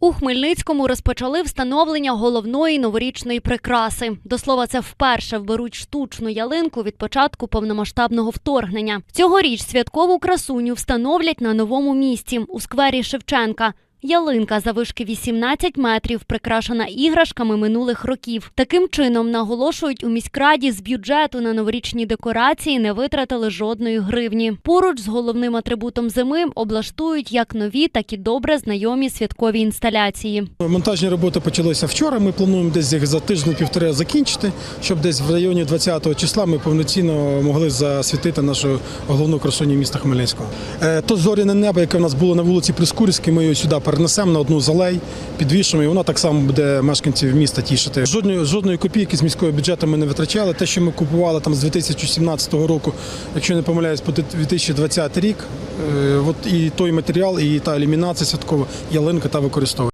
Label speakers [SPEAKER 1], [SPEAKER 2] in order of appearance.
[SPEAKER 1] У Хмельницькому розпочали встановлення головної новорічної прикраси. До слова, це вперше вберуть штучну ялинку від початку повномасштабного вторгнення. Цьогоріч святкову красуню встановлять на новому місці у сквері Шевченка. Ялинка завишки 18 метрів, прикрашена іграшками минулих років. Таким чином, наголошують у міськраді з бюджету на новорічні декорації не витратили жодної гривні. Поруч з головним атрибутом зими облаштують як нові, так і добре знайомі святкові інсталяції.
[SPEAKER 2] Монтажні роботи почалися вчора. Ми плануємо десь їх за тиждень-півтори закінчити, щоб десь в районі 20-го числа ми повноцінно могли засвітити нашу головну красуню міста Хмельницького. Е, То зоряне небо, яке в нас було на вулиці Прискурській, ми його сюди перенесемо на одну з алей, підвішуємо, і вона так само буде мешканців міста тішити. Жодної жодної копійки з міського бюджету ми не витрачали. Те, що ми купували там з 2017 року, якщо не помиляюсь, по 2020 рік, е, от і той матеріал, і та ілюмінація святкова, ялинка та використовує.